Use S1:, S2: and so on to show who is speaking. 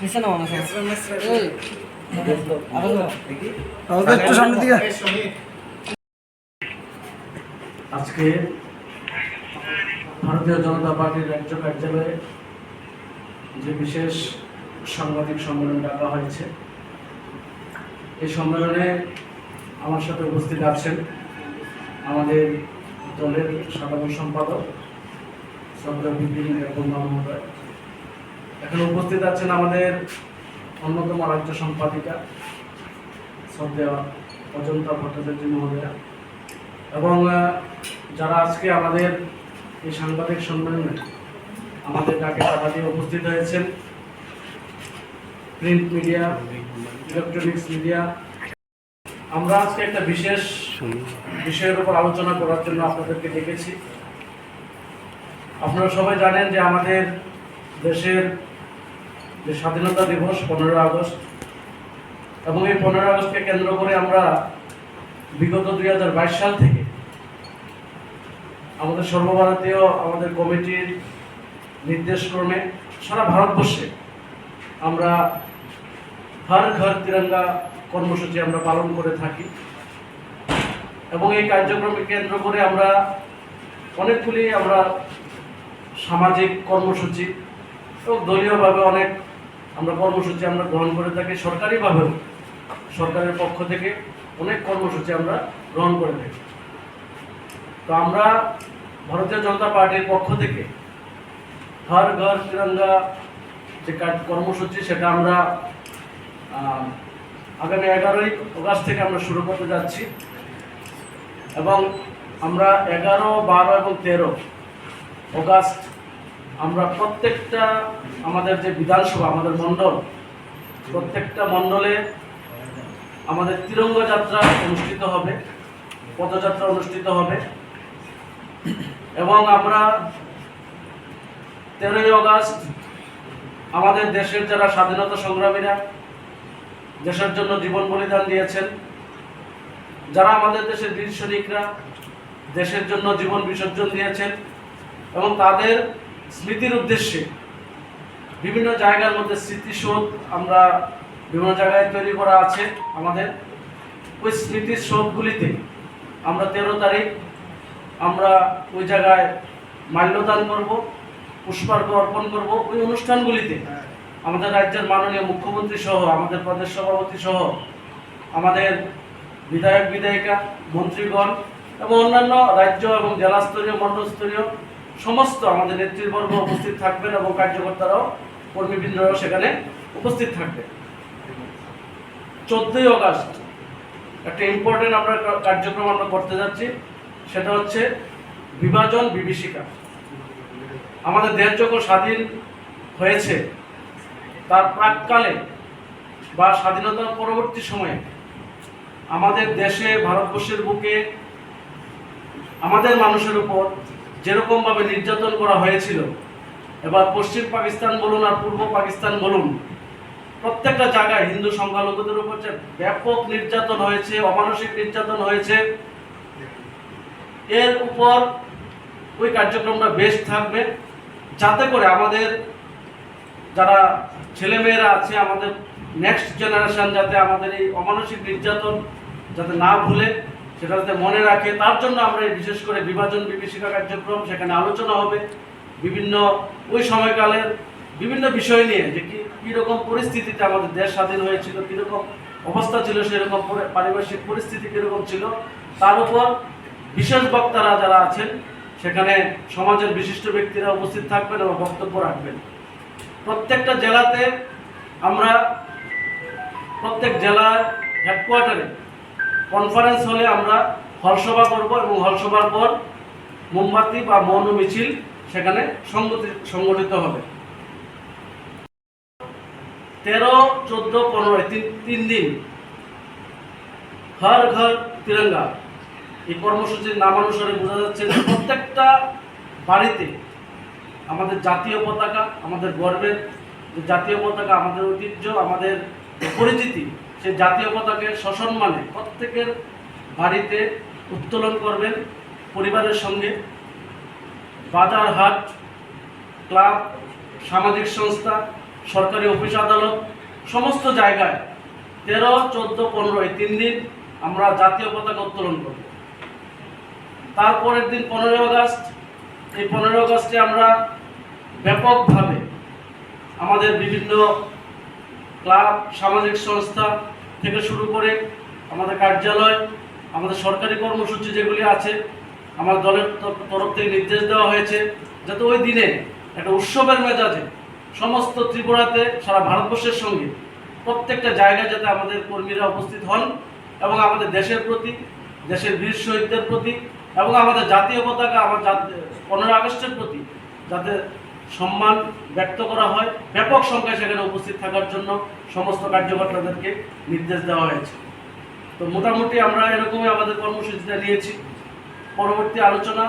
S1: নিচে নামা না এই আরও
S2: আমাদের একটু সামনের দিকে।
S3: আজকে ভারতীয় জনতা পার্টির রাজ্য কার্যালয়ে যে বিশেষ সাংবাদিক সম্মেলন ডাকা হয়েছে এই সম্মেলনে আমার সাথে উপস্থিত আছেন আমাদের দলের সাধারণ সম্পাদক শ্রদ্ধা বিপিন মহোদয়। এখানে উপস্থিত আছেন আমাদের অন্যতম রাজ্য সম্পাদিকা শ্রদ্ধা অজন্তা ভট্টাচার্য মহোদয়া। এবং যারা আজকে আমাদের এই সাংবাদিক সম্মেলনে আমাদের ডাকে টাকা দিয়ে উপস্থিত হয়েছেন, প্রিন্ট মিডিয়া, ইলেকট্রনিক্স মিডিয়া, আমরা আজকে একটা বিশেষ বিষয়ের উপর আলোচনা করার জন্য আপনাদেরকে ডেকেছি। আপনারা সবাই জানেন যে আমাদের দেশের যে স্বাধীনতা দিবস পনেরো আগস্ট, এবং এই পনেরো আগস্টকে কেন্দ্র করে আমরা বিগত দুই হাজার বাইশ সাল থেকে আমাদের সর্বভারতীয়, আমাদের কমিটির নির্দেশক্রমে সারা ভারতবর্ষে আমরা হর ঘর তিরঙ্গা কর্মসূচি আমরা পালন করে থাকি। এবং এই কার্যক্রমকে কেন্দ্র করে আমরা অনেকগুলি আমরা সামাজিক কর্মসূচি এবং দলীয়ভাবে অনেক আমরা কর্মসূচি আমরা গ্রহণ করে থাকি সরকারিভাবেও সরকারের পক্ষ থেকে অনেক কর্মসূচি আমরা গ্রহণ করে থাকি। তো আমরা ভারতীয় জনতা পার্টির পক্ষ থেকে হর, ঘর, তিরঙ্গা যে কর্মসূচি সেটা আমরা আগামী এগারোই অগাস্ট থেকে আমরা শুরু করতে যাচ্ছি। এবং আমরা এগারো, বারো এবং তেরো অগাস্ট আমরা প্রত্যেকটা আমাদের যে বিধানসভা, আমাদের মণ্ডল, প্রত্যেকটা মণ্ডলে আমাদের তিরঙ্গা যাত্রা অনুষ্ঠিত হবে, পদযাত্রা অনুষ্ঠিত হবে। এবং আমরা তেরোই আগস্ট আমাদের দেশের যারা স্বাধীনতা সংগ্রামীরা, দেশের জন্য জীবন বলিদান দিয়েছেন, যারা আমাদের দেশের বীর সৈনিকরা, দেশের জন্য জীবন বিসর্জন দিয়েছেন এবং তাদের স্মৃতির উদ্দেশ্যে বিভিন্ন জায়গার মধ্যে স্মৃতিসৌধ আমরা বিভিন্ন জায়গায় তৈরি করা আছে আমাদের। ওই স্মৃতির সৌধগুলিতে আমরা তেরো তারিখ আমরা ওই জায়গায় মাল্যদান করব পুষ্পার্ঘ অর্পণ করব। ওই অনুষ্ঠানগুলিতে আমাদের রাজ্যের মাননীয় মুখ্যমন্ত্রী সহ, আমাদের প্রদেশ সভাপতি সহ, আমাদের বিধায়ক, বিধায়িকা, মন্ত্রীগণ এবং অন্যান্য রাজ্য এবং জেলাস্তরীয়, মণ্ডলস্তরীয় সমস্ত আমাদের নেতৃবর্গ উপস্থিত থাকবেন এবং কার্যকর্তারাও, কর্মীবৃন্দরাও সেখানে উপস্থিত থাকবেন চোদ্দই অগাস্ট, একটা ইম্পর্টেন্ট আমরা কার্যক্রম আমরা করতে যাচ্ছি, সেটা হচ্ছে বিভাজন বিভীষিকা। আমাদের দেশ যখন স্বাধীন হয়েছে, তার প্রাককালে বা স্বাধীনতার পরবর্তী সময়ে আমাদের দেশে, ভারতবর্ষের বুকে, আমাদের মানুষের উপর যেরকমভাবে নির্যাতন করা হয়েছিল, এবার পশ্চিম পাকিস্তান বলুন আর পূর্ব পাকিস্তান বলুন, প্রত্যেকটা জায়গায় হিন্দু সংখ্যালঘুদের উপর যে ব্যাপক নির্যাতন হয়েছে, অমানসিক নির্যাতন হয়েছে, এর উপর ওই কার্যক্রমটা বেশ থাকবে। যাতে করে আমাদের যারা ছেলেমেয়েরা আছে, আমাদের নেক্সট জেনারেশন যাতে আমাদের এই অমানসিক নির্যাতন যাতে না ভুলে সেটা যাতে মনে রাখে, তার জন্য আমরা বিশেষ করে বিভাজন বিভীষিকা কার্যক্রম সেখানে আলোচনা হবে। বিভিন্ন ওই সময়কালের বিভিন্ন বিষয় নিয়ে যে কি কীরকম পরিস্থিতিতে আমাদের দেশ স্বাধীন হয়েছিল কীরকম অবস্থা ছিল, সেরকম পরি- পারিপার্শ্বিক পরিস্থিতি কীরকম ছিল, তার উপর বিশেষ বক্তারা যারা আছেন, সেখানে সমাজের বিশিষ্ট ব্যক্তিরা উপস্থিত থাকবেন এবং বক্তব্য রাখবেন। প্রত্যেকটা জেলাতে আমরা প্রত্যেক জেলার হেডকোয়ার্টারে কনফারেন্স হলে আমরা হলসভা করব এবং হলসভার পর মোমবাতি বা মৌন মিছিল সেখানে সংগঠিত হবে। তেরো, চোদ্দ, পনেরো তিন তিন দিন। হর ঘর, তিরঙ্গা। এই কর্মসূচির নামানুসারে বোঝা যাচ্ছে যে প্রত্যেকটা বাড়িতে আমাদের জাতীয় পতাকা, আমাদের গর্বের যে জাতীয় পতাকা, আমাদের ঐতিহ্য, আমাদের পরিচিতি সেই জাতীয় পতাকে সসম্মানে প্রত্যেকের বাড়িতে উত্তোলন করবেন পরিবারের সঙ্গে। বাজার হাট, ক্লাব, সামাজিক সংস্থা, সরকারি অফিস, আদালত, সমস্ত জায়গায় তেরো, চোদ্দ, পনেরো, এই তিন দিন আমরা জাতীয় পতাকা উত্তোলন করব। তারপরের দিন পনেরোই আগস্ট, এই পনেরোই আগস্টে আমরা ব্যাপকভাবে আমাদের বিভিন্ন ক্লাব, সামাজিক সংস্থা থেকে শুরু করে আমাদের কার্যালয়, আমাদের সরকারি কর্মসূচি যেগুলি আছে, আমার দলের তর- তরফ থেকে নির্দেশ দেওয়া হয়েছে যাতে ওই দিনে একটা উৎসবের মেজাজে সমস্ত ত্রিপুরাতে, সারা ভারতবর্ষের সঙ্গে প্রত্যেকটা জায়গায় যাতে আমাদের কর্মীরা উপস্থিত হন এবং আমাদের দেশের প্রতি, দেশের বীর শহীদদের প্রতি এবং আমাদের জাতীয় পতাকা, আমার পনেরো আগস্টের প্রতি যাতে সম্মান ব্যক্ত করা হয়। ব্যাপক সংখ্যায় সেখানে উপস্থিত থাকার জন্য সমস্ত কার্যকর্তাদেরকে নির্দেশ দেওয়া হয়েছে। তো মোটামুটি আমরা এরকমই আমাদের কর্মসূচিটা নিয়েছি। পরবর্তী আলোচনা